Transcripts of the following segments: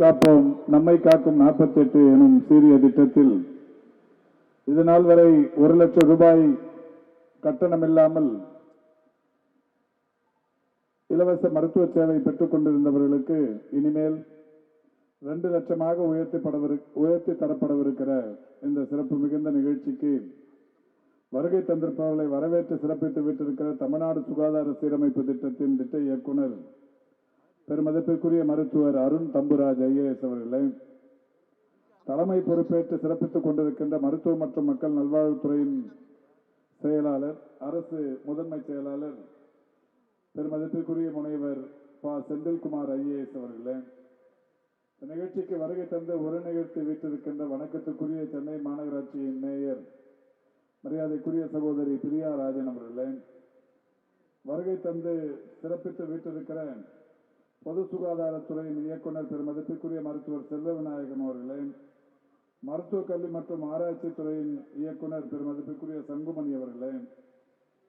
காப்போம். நம்மை காக்கும் 48 எனும் சீரிய திட்டத்தில் இது நாள் வரை ஒரு லட்சம் ரூபாய் கட்டணம் இல்லாமல் இலவச மருத்துவ சேவை பெற்றுக் கொண்டிருந்தவர்களுக்கு இனிமேல் ரெண்டு லட்சமாக உயர்த்தப்படவிரு உயர்த்தி தரப்படவிருக்கிற இந்த சிறப்பு மிகுந்த நிகழ்ச்சிக்கு வருகை தந்திருப்பவர்களை வரவேற்று சிறப்பித்து விட்டிருக்கிற தமிழ்நாடு சுகாதார சீரமைப்பு திட்டத்தின் திட்ட இயக்குனர் பெருமதிப்பிற்குரிய மருத்துவர் அருண் தம்புராஜ் ஐஏஎஸ் அவர்களே தலைமை பொறுப்பேற்று சிறப்பித்துக் கொண்டிருக்கின்ற மருத்துவ மற்றும் மக்கள் நல்வாழ்வுத்துறையின் செயலாளர் அரசு முதன்மை செயலாளர் பெருமதிப்பிற்குரிய முனைவர் பா. செந்தில்குமார் ஐஏஎஸ் அவர்களே இந்த நிகழ்ச்சிக்கு வருகை தந்து ஒரு நிகழ்த்தி வீட்டிருக்கின்ற வணக்கத்துக்குரிய சென்னை மாநகராட்சியின் மேயர் மரியாதைக்குரிய சகோதரி பிரியா ராஜன் அவர்களே வருகை தந்து சிறப்பித்து வீட்டிருக்கிற பொது சுகாதாரத்துறையின் இயக்குனர் பெருமதிப்பிற்குரிய மருத்துவர் செல்வ விநாயகம் அவர்களே மருத்துவக் கல்வி மற்றும் ஆராய்ச்சி துறையின் இயக்குனர் பெருமதிப்பிற்குரிய சங்குமணி அவர்களே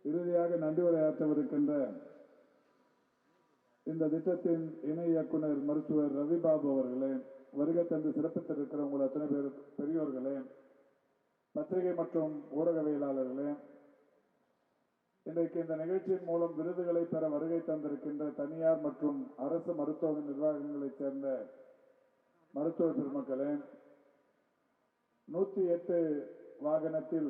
இறுதியாக நன்றி உரையாற்றவிருக்கின்ற இந்த திட்டத்தின் இணை இயக்குனர் மருத்துவர் ரவிபாபு அவர்களே வருகை தந்து சிறப்பித்திருக்கிற உங்கள் அத்தனை பேர் பெரியோர்களே பத்திரிகை மற்றும் ஊடகவியலாளர்களே இன்றைக்கு இந்த நிகழ்ச்சியின் மூலம் விருதுகளை பெற வருகை தந்திருக்கின்ற தனியார் மற்றும் அரசு மருத்துவ நிர்வாகங்களைச் சேர்ந்த மருத்துவ பெருமக்களே நூத்தி எட்டு வாகனத்தில்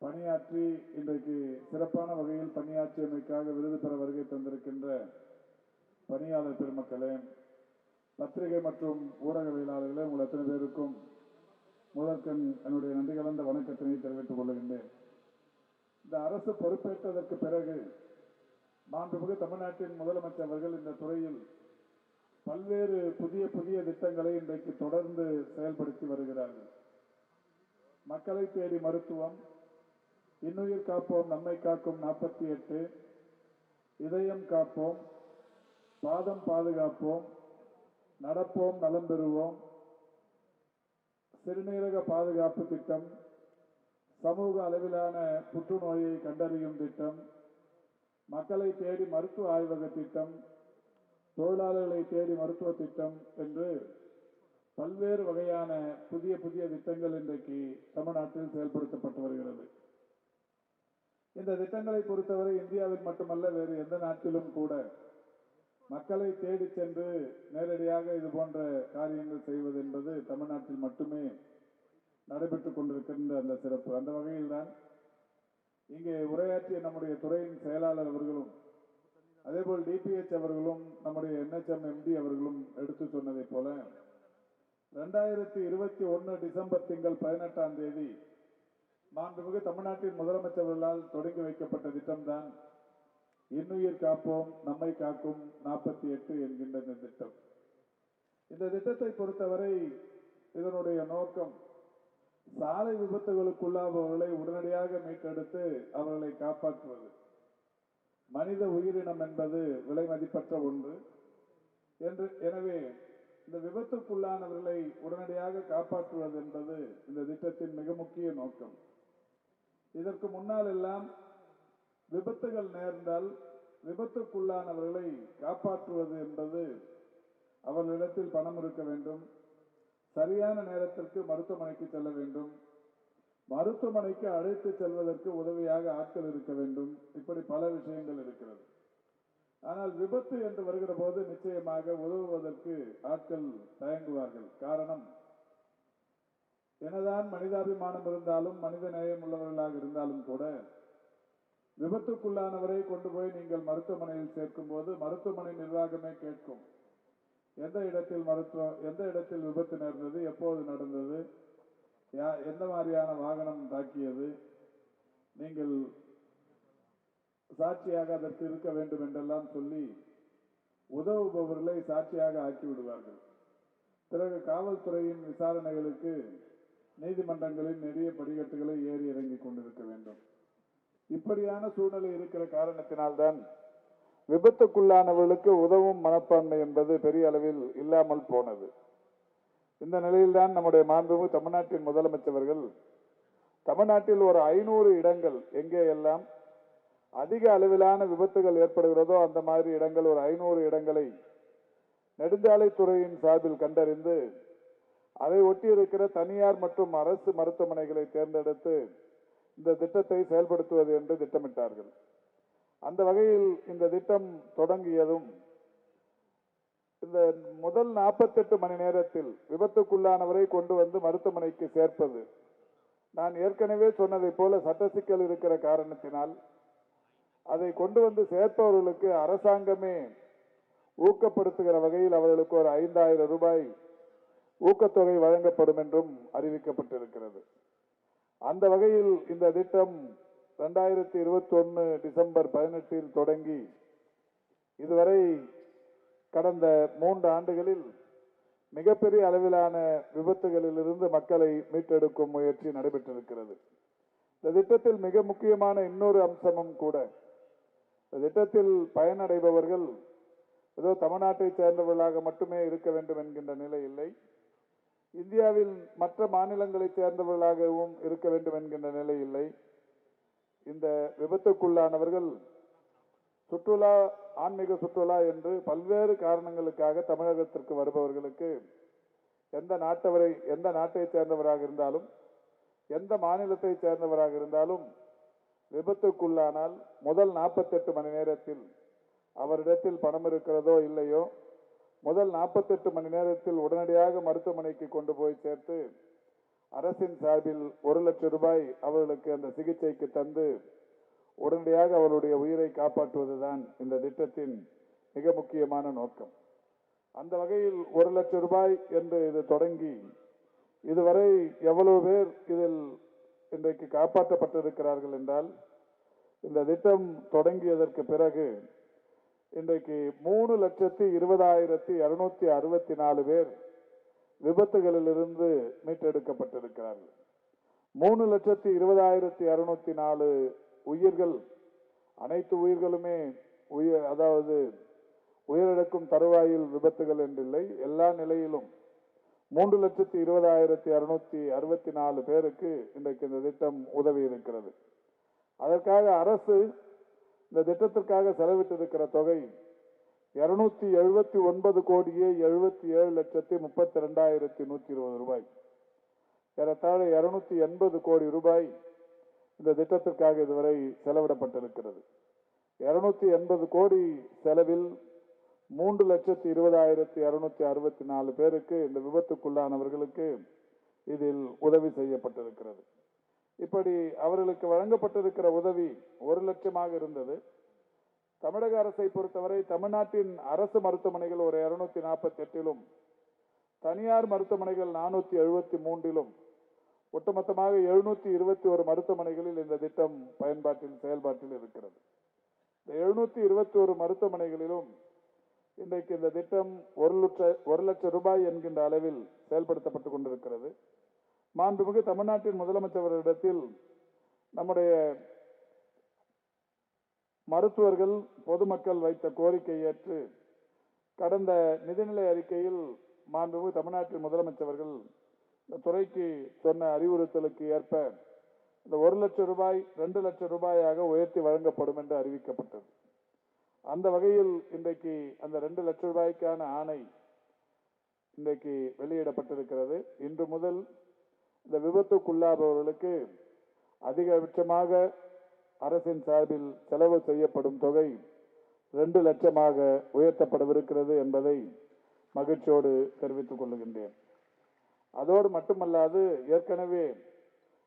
பணியாற்றி இன்றைக்கு சிறப்பான வகையில் பணியாற்றியமைக்காக விருது பெற வருகை தந்திருக்கின்ற பணியாளர் பெருமக்களே பத்திரிகை மற்றும் ஊடகவியலாளர்களே உங்கள் அத்தனை பேருக்கும் முதற்கண் என்னுடைய நன்றி கலந்த வணக்கத்தினை தெரிவித்துக் கொள்கின்றேன். இந்த அரசு பொறுப்பேற்றதற்கு பிறகு மாண்புமிகு தமிழ்நாட்டின் முதலமைச்சர் அவர்கள் இந்த துறையில் பல்வேறு புதிய புதிய திட்டங்களை இன்றைக்கு தொடர்ந்து செயல்படுத்தி வருகிறார்கள். மக்களை தேடி மருத்துவம் இன்னுயிர் காப்போம் நம்மை காக்கும் நாற்பத்தி எட்டு இதயம் காப்போம் பாதம் பாதுகாப்போம் நடப்போம் நலம் பெறுவோம் சிறுநீரக பாதுகாப்பு திட்டம் சமூக அளவிலான புற்றுநோயை கண்டறியும் திட்டம் மக்களை தேடி மருத்துவ ஆய்வக திட்டம் தொழிலாளர்களை தேடி மருத்துவ திட்டம் என்று பல்வேறு வகையான புதிய புதிய திட்டங்கள் இன்றைக்கு தமிழ்நாட்டில் செயல்படுத்தப்பட்டு வருகிறது. இந்த திட்டங்களை பொறுத்தவரை இந்தியாவில் மட்டுமல்ல வேறு எந்த நாட்டிலும் கூட மக்களை தேடி சென்று நேரடியாக இது போன்ற காரியங்கள் செய்வது என்பது தமிழ்நாட்டில் மட்டுமே நடைபெற்றுக் கொண்டிருக்கின்ற அந்த சிறப்பு. அந்த வகையில்தான் இங்கே உரையாற்றிய நம்முடைய துறையின் செயலாளர் அவர்களும் அதேபோல் டிபிஎச் அவர்களும் நம்முடைய என்ஹெச்எம் எம்டி அவர்களும் எடுத்து சொன்னதைப் போல ரெண்டாயிரத்தி இருபத்தி ஒன்று டிசம்பர் திங்கள் பதினெட்டாம் தேதி மாண்புமிகு தமிழ்நாட்டின் முதலமைச்சர்களால் தொடங்கி வைக்கப்பட்ட திட்டம்தான் இன்னுயிர் காப்போம் நம்மை காக்கும் நாற்பத்தி எட்டு என்கின்ற இந்த திட்டம். இந்த திட்டத்தை பொறுத்தவரை இதனுடைய நோக்கம் சாலை விபத்துகளுக்குள்ளாபவர்களை உடனடியாக மீட்டெடுத்து அவர்களை காப்பாற்றுவது. மனித உயிரினம் என்பது விலை மதிப்பற்ற ஒன்று. என்று எனவே இந்த விபத்துக்குள்ளானவர்களை உடனடியாக காப்பாற்றுவது என்பது இந்த திட்டத்தின் மிக முக்கிய நோக்கம். இதற்கு முன்னால் எல்லாம் விபத்துகள் நேர்ந்தால் விபத்துக்குள்ளானவர்களை காப்பாற்றுவது என்பது அவர்களிடத்தில் பணம் இருக்க வேண்டும். சரியான நேரத்திற்கு மருத்துவமனைக்கு செல்ல வேண்டும். மருத்துவமனைக்கு அழைத்து செல்வதற்கு உதவியாக ஆட்கள் இருக்க வேண்டும். இப்படி பல விஷயங்கள் இருக்கிறது. ஆனால் விபத்து என்று வருகிற போது நிச்சயமாக உதவுவதற்கு ஆட்கள் தயங்குவார்கள். காரணம் என்னதான் மனிதாபிமானம் இருந்தாலும் மனித நேயம் உள்ளவர்களாக இருந்தாலும் கூட விபத்துக்குள்ளானவரை கொண்டு போய் நீங்கள் மருத்துவமனையில் சேர்க்கும் போது மருத்துவமனை நிர்வாகமே கேட்கும். எந்த இடத்தில் மருத்துவம் எந்த இடத்தில் விபத்து நேர்ந்தது எப்போது நடந்தது யா- எந்த மாதிரியான வாகனம் தாக்கியது நீங்கள் சாட்சியாக அதற்கு இருக்க வேண்டும் என்றெல்லாம் சொல்லி உதவுபவர்களை சாட்சியாக ஆக்கி விடுவார்கள் பிறகு காவல்துறையின் விசாரணைகளுக்கு நீதிமன்றங்களில் நிறைய படிக்கட்டுகளை ஏறி இறங்கிக் கொண்டிருக்க வேண்டும். இப்படியான சூழ்நிலை இருக்கிற காரணத்தினால்தான் விபத்துக்குள்ளானவர்களுக்கு உதவும் மனப்பான்மை என்பது பெரிய அளவில் இல்லாமல் போனது. இந்த நிலையில்தான் நம்முடைய மாண்புமிகு தமிழ்நாட்டின் முதலமைச்சர்கள் தமிழ்நாட்டில் ஒரு ஐநூறு இடங்கள் எங்கே எல்லாம் அதிக அளவிலான விபத்துகள் ஏற்படுகிறதோ அந்த மாதிரி இடங்கள் ஒரு ஐநூறு இடங்களை நெடுஞ்சாலைத்துறையின் சார்பில் கண்டறிந்து அதை ஒட்டியிருக்கிற தனியார் மற்றும் அரசு மருத்துவமனைகளை தேர்ந்தெடுத்து இந்த திட்டத்தை செயல்படுத்துவது என்று திட்டமிட்டார்கள். அந்த வகையில் இந்த திட்டம் தொடங்கியதும் இந்த முதல் 48 மணி நேரத்தில் விபத்துக்குள்ளானவரை கொண்டு வந்து மருத்துவமனைக்கு சேர்ப்பது. நான் ஏற்கனவே சொன்னதை போல சட்ட சிக்கல் இருக்கிற காரணத்தினால் அதை கொண்டு வந்து சேர்ப்பவர்களுக்கு அரசாங்கமே ஊக்கப்படுத்துகிற வகையில் அவர்களுக்கு ஒரு ஐந்தாயிரம் ரூபாய் ஊக்கத்தொகை வழங்கப்படும் என்றும் அறிவிக்கப்பட்டிருக்கிறது. அந்த வகையில் இந்த திட்டம் ரெண்டாயிரத்தி இருபத்தி ஒன்று டிசம்பர் பதினெட்டில் தொடங்கி இதுவரை கடந்த மூன்று ஆண்டுகளில் மிகப்பெரிய அளவிலான விபத்துகளிலிருந்து மக்களை மீட்டெடுக்கும் முயற்சி நடைபெற்றிருக்கிறது. இந்த திட்டத்தில் மிக முக்கியமான இன்னொரு அம்சமும் கூட இந்த திட்டத்தில் பயனடைபவர்கள் ஏதோ தமிழ்நாட்டை சேர்ந்தவர்களாக மட்டுமே இருக்க வேண்டும் என்கின்ற நிலை இல்லை. இந்தியாவில் மற்ற மாநிலங்களைச் சேர்ந்தவர்களாகவும் இருக்க வேண்டும் என்கின்ற நிலை இல்லை. இந்த விபத்துக்குள்ளானவர்கள் சுற்றுலா ஆன்மீக சுற்றுலா என்று பல்வேறு காரணங்களுக்காக தமிழகத்திற்கு வருபவர்களுக்கு எந்த நாட்டவரை எந்த நாட்டை சேர்ந்தவராக இருந்தாலும் எந்த மாநிலத்தை சேர்ந்தவராக இருந்தாலும் விபத்துக்குள்ளானால் முதல் 48 மணி நேரத்தில் அவரிடத்தில் பணம் இருக்கிறதோ இல்லையோ முதல் 48 மணி நேரத்தில் உடனடியாக மருத்துவமனைக்கு கொண்டு போய் சேர்த்து அரசின் சார்பில் ஒரு லட்சம் ரூபாய் அவர்களுக்கு அந்த சிகிச்சைக்கு தந்து உடனடியாக அவருடைய உயிரை காப்பாற்றுவதுதான் இந்த திட்டத்தின் மிக முக்கியமான நோக்கம். அந்த வகையில் ஒரு லட்சம் ரூபாய் என்று இது தொடங்கி இதுவரை எவ்வளவு பேர் இதில் இன்றைக்கு காப்பாற்றப்பட்டிருக்கிறார்கள் என்றால் இந்த திட்டம் தொடங்கியதற்கு பிறகு இன்றைக்கு மூணு லட்சத்தி இருபதாயிரத்தி இருநூத்தி அறுபத்தி நாலு பேர் விபத்துகளிலிருந்து மீட்டெடுக்கப்பட்டிருக்கிறார்கள். மூணு லட்சத்தி இருபதாயிரத்தி அறுநூத்தி நாலு உயிர்கள் அனைத்து உயிர்களுமே உயிர் அதாவது உயிரிழக்கும் தருவாயில் விபத்துகள் என்றில்லை எல்லா நிலையிலும் மூன்று லட்சத்தி இருபதாயிரத்தி அறுநூத்தி அறுபத்தி நாலு பேருக்கு இன்றைக்கு இந்த திட்டம் உதவி இருக்கிறது. அதற்காக அரசு இந்த திட்டத்திற்காக செலவிட்டிருக்கிற தொகை இருநூத்தி எழுபத்தி ஒன்பது கோடியே எழுபத்தி ஏழு லட்சத்தி முப்பத்தி ரெண்டாயிரத்தி நூத்தி இருபது ரூபாய். ஏறத்தாழ இருநூத்தி எண்பது கோடி ரூபாய் இந்த திட்டத்திற்காக இதுவரை செலவிடப்பட்டிருக்கிறது. இருநூத்தி எண்பது கோடி செலவில் மூன்று லட்சத்தி இருபதாயிரத்தி இருநூத்தி அறுபத்தி நாலு பேருக்கு இந்த விபத்துக்குள்ளானவர்களுக்கு இதில் உதவி செய்யப்பட்டிருக்கிறது. இப்படி அவர்களுக்கு வழங்கப்பட்டிருக்கிற உதவி ஒரு லட்சமாக இருந்தது. தமிழக அரசை பொறுத்தவரை தமிழ்நாட்டின் அரசு மருத்துவமனைகள் ஒரு இருநூத்தி நாற்பத்தி எட்டிலும் தனியார் மருத்துவமனைகள் நானூத்தி எழுபத்தி மூன்றிலும் ஒட்டுமொத்தமாக எழுநூத்தி இருபத்தி ஒரு மருத்துவமனைகளில் இந்த திட்டம் பயன்பாட்டில் செயல்பாட்டில் இருக்கிறது. இந்த எழுநூத்தி இருபத்தி ஒரு மருத்துவமனைகளிலும் இன்றைக்கு இந்த திட்டம் ஒரு லட்ச ஒரு லட்சம் ரூபாய் என்கின்ற அளவில் செயல்படுத்தப்பட்டு கொண்டிருக்கிறது. மாண்புமிகு தமிழ்நாட்டின் முதலமைச்சரிடத்தில் நம்முடைய மருத்துவர்கள் பொதுமக்கள் வைத்த கோரிக்கை ஏற்று கடந்த நிதிநிலை அறிக்கையில் மாண்புமிகு தமிழ்நாட்டின் முதலமைச்சர்கள் இந்த துறைக்கு சொன்ன அறிவுறுத்தலுக்கு ஏற்ப இந்த ஒரு லட்சம் ரூபாய் ரெண்டு லட்சம் ரூபாயாக உயர்த்தி வழங்கப்படும் என்று அறிவிக்கப்பட்டது. அந்த வகையில் இன்றைக்கு அந்த ரெண்டு லட்சம் ரூபாய்க்கான ஆணை இன்றைக்கு வெளியிடப்பட்டிருக்கிறது. இன்று முதல் இந்த விபத்துக்குள்ளாபவர்களுக்கு அதிகபட்சமாக அரசின் சார்பில் செலவு செய்யப்படும் தொகை ரெண்டு லட்சமாக உயர்த்தப்படவிருக்கிறது என்பதை மகிழ்ச்சியோடு தெரிவித்துக் கொள்ளுகின்றேன் அதோடு மட்டுமல்லாது ஏற்கனவே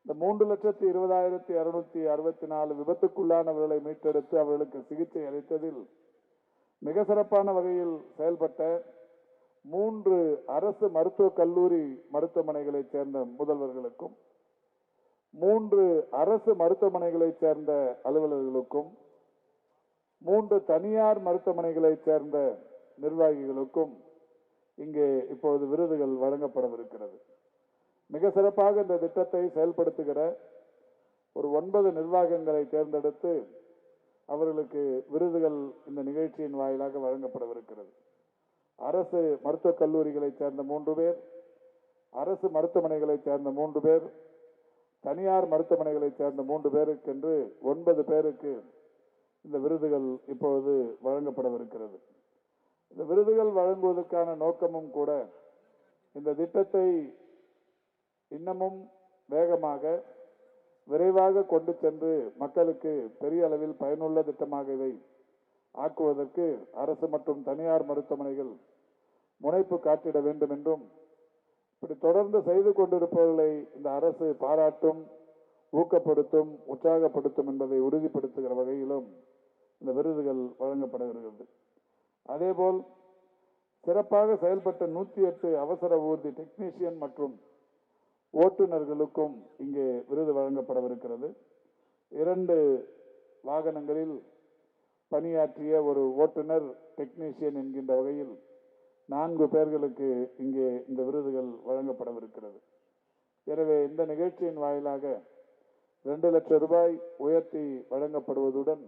இந்த மூன்று லட்சத்தி இருபதாயிரத்தி அறுநூத்தி அறுபத்தி நாலு விபத்துக்குள்ளானவர்களை மீட்டெடுத்து அவர்களுக்கு சிகிச்சை அளித்ததில் மிக சிறப்பான வகையில் செயல்பட்ட மூன்று அரசு மருத்துவக் கல்லூரி மருத்துவமனைகளைச் சேர்ந்த முதல்வர்களுக்கும் மூன்று அரசு மருத்துவமனைகளைச் சேர்ந்த அலுவலர்களுக்கும் மூன்று தனியார் மருத்துவமனைகளைச் சேர்ந்த நிர்வாகிகளுக்கும் இங்கே இப்போது விருதுகள் வழங்கப்படவிருக்கிறது. மிக சிறப்பாக இந்த திட்டத்தை செயல்படுத்துகிற ஒரு ஒன்பது நிர்வாகங்களை தேர்ந்தெடுத்து அவர்களுக்கு விருதுகள் இந்த நிகழ்ச்சியின் வாயிலாக வழங்கப்படவிருக்கிறது. அரசு மருத்துவக் கல்லூரிகளைச் சேர்ந்த மூன்று பேர் அரசு மருத்துவமனைகளைச் சேர்ந்த மூன்று பேர் தனியார் மருத்துவமனைகளைச் சேர்ந்த மூன்று பேருக்கென்று ஒன்பது பேருக்கு இந்த விருதுகள் இப்பொழுது வழங்கப்படவிருக்கிறது. இந்த விருதுகள் வழங்குவதற்கான நோக்கமும் கூட இந்த திட்டத்தை இன்னமும் வேகமாக விரைவாக கொண்டு சென்று மக்களுக்கு பெரிய அளவில் பயனுள்ள திட்டமாக இதை ஆக்குவதற்கு அரசு மற்றும் தனியார் மருத்துவமனைகள் முனைப்பு காட்டிட வேண்டும் என்றும் இப்படி தொடர்ந்து செய்து கொண்டிருப்பவர்களை இந்த அரசு பாராட்டும் ஊக்கப்படுத்தும் உற்சாகப்படுத்தும் என்பதை உறுதிப்படுத்துகிற வகையிலும் இந்த விருதுகள் வழங்கப்படுகிறது. அதேபோல் சிறப்பாக செயல்பட்ட நூற்றி எட்டு அவசர ஊர்தி டெக்னீஷியன் மற்றும் ஓட்டுநர்களுக்கும் இங்கே விருது வழங்கப்படவிருக்கிறது. இரண்டு வாகனங்களில் பணியாற்றிய ஒரு ஓட்டுநர் டெக்னீஷியன் என்கின்ற வகையில் நான்கு பேர்களுக்கு இங்கே இந்த விருதுகள் வழங்கப்படவிருக்கிறது. எனவே இந்த நிகழ்ச்சியின் வாயிலாக ரெண்டு லட்சம் ரூபாய் உயர்த்தி வழங்கப்படுவதுடன்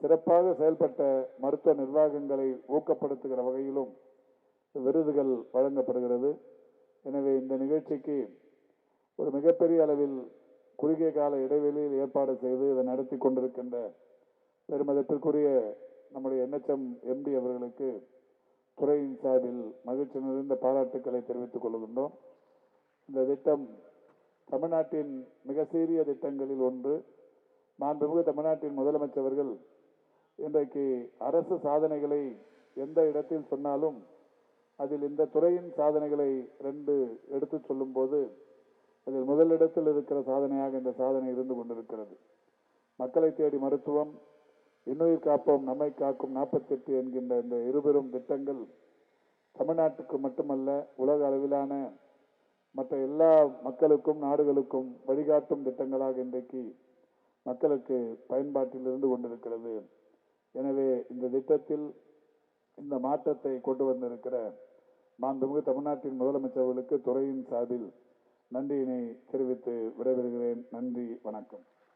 சிறப்பாக செயல்பட்ட மருத்துவ நிர்வாகங்களை ஊக்கப்படுத்துகிற வகையிலும் விருதுகள் வழங்கப்படுகிறது. எனவே இந்த நிகழ்ச்சிக்கு ஒரு மிகப்பெரிய அளவில் குறுகிய கால இடைவெளியில் ஏற்பாடு செய்து இதை நடத்தி கொண்டிருக்கின்ற பெருமதத்திற்குரிய நம்முடைய என்எச்எம் எம்டி அவர்களுக்கு துறையின் சார்பில் மகிழ்ச்சி நிறைந்த பாராட்டுக்களை தெரிவித்துக் கொள்கின்றோம். இந்த திட்டம் தமிழ்நாட்டின் மிக சீரிய திட்டங்களில் ஒன்று. மாண்புமிகு தமிழ்நாட்டின் முதலமைச்சர்கள் இன்றைக்கு அரசு சாதனைகளை எந்த இடத்தில் சொன்னாலும் அதில் இந்த துறையின் சாதனைகளை ரெண்டு எடுத்து சொல்லும்போது அதில் முதலிடத்தில் இருக்கிற சாதனையாக இந்த சாதனை இருந்து கொண்டிருக்கிறது. மக்களை தேடி மருத்துவம் இன்னுயிர் காப்போம் நம்மை காக்கும் நாற்பத்தெட்டு என்கின்ற இந்த இருபெரும் திட்டங்கள் தமிழ்நாட்டுக்கு மட்டுமல்ல உலக அளவிலான மற்ற எல்லா மக்களுக்கும் நாடுகளுக்கும் வழிகாட்டும் திட்டங்களாக இன்றைக்கு மக்களுக்கு பயன்பாட்டில் இருந்து கொண்டிருக்கிறது. எனவே இந்த திட்டத்தில் இந்த மாற்றத்தை கொண்டு வந்திருக்கிற மாண்புமிகு தமிழ்நாட்டின் முதலமைச்சர்களுக்கு துறையின் சார்பில் நன்றியினை தெரிவித்து விடைபெறுகிறேன். நன்றி வணக்கம்.